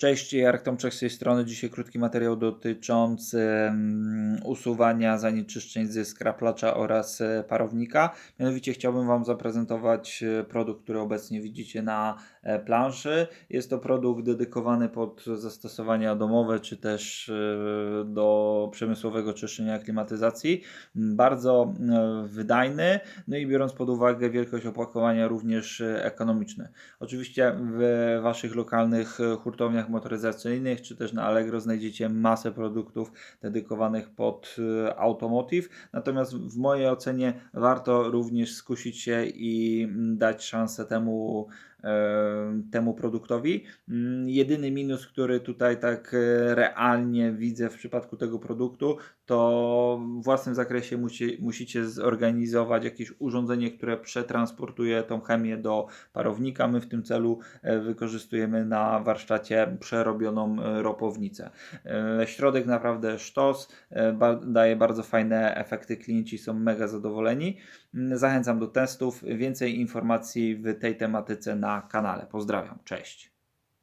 Cześć, Jarek Tomczak z tej strony. Dzisiaj krótki materiał dotyczący mm, usuwania zanieczyszczeń ze skraplacza oraz e, parownika. Mianowicie chciałbym Wam zaprezentować e, produkt, który obecnie widzicie na e, planszy. Jest to produkt dedykowany pod zastosowania domowe czy też do przemysłowego czyszczenia klimatyzacji. Mm, Bardzo e, wydajny, no i biorąc pod uwagę wielkość opakowania również e, ekonomiczny. Oczywiście w Waszych lokalnych e, hurtowniach motoryzacyjnych, czy też na Allegro znajdziecie masę produktów dedykowanych pod automotive. Natomiast w mojej ocenie warto również skusić się i mm, dać szansę temu, temu produktowi. Mm, Jedyny minus, który tutaj tak e, realnie widzę w przypadku tego produktu, to w własnym zakresie musi, musicie zorganizować jakieś urządzenie, które przetransportuje tą chemię do parownika. My w tym celu e, wykorzystujemy na warsztacie przerobioną e, ropownicę. E, Środek naprawdę sztos, e, daje bardzo fajne efekty, klienci są mega zadowoleni. Mm, Zachęcam do testów. Więcej informacji w tej tematyce na kanale. Pozdrawiam, cześć.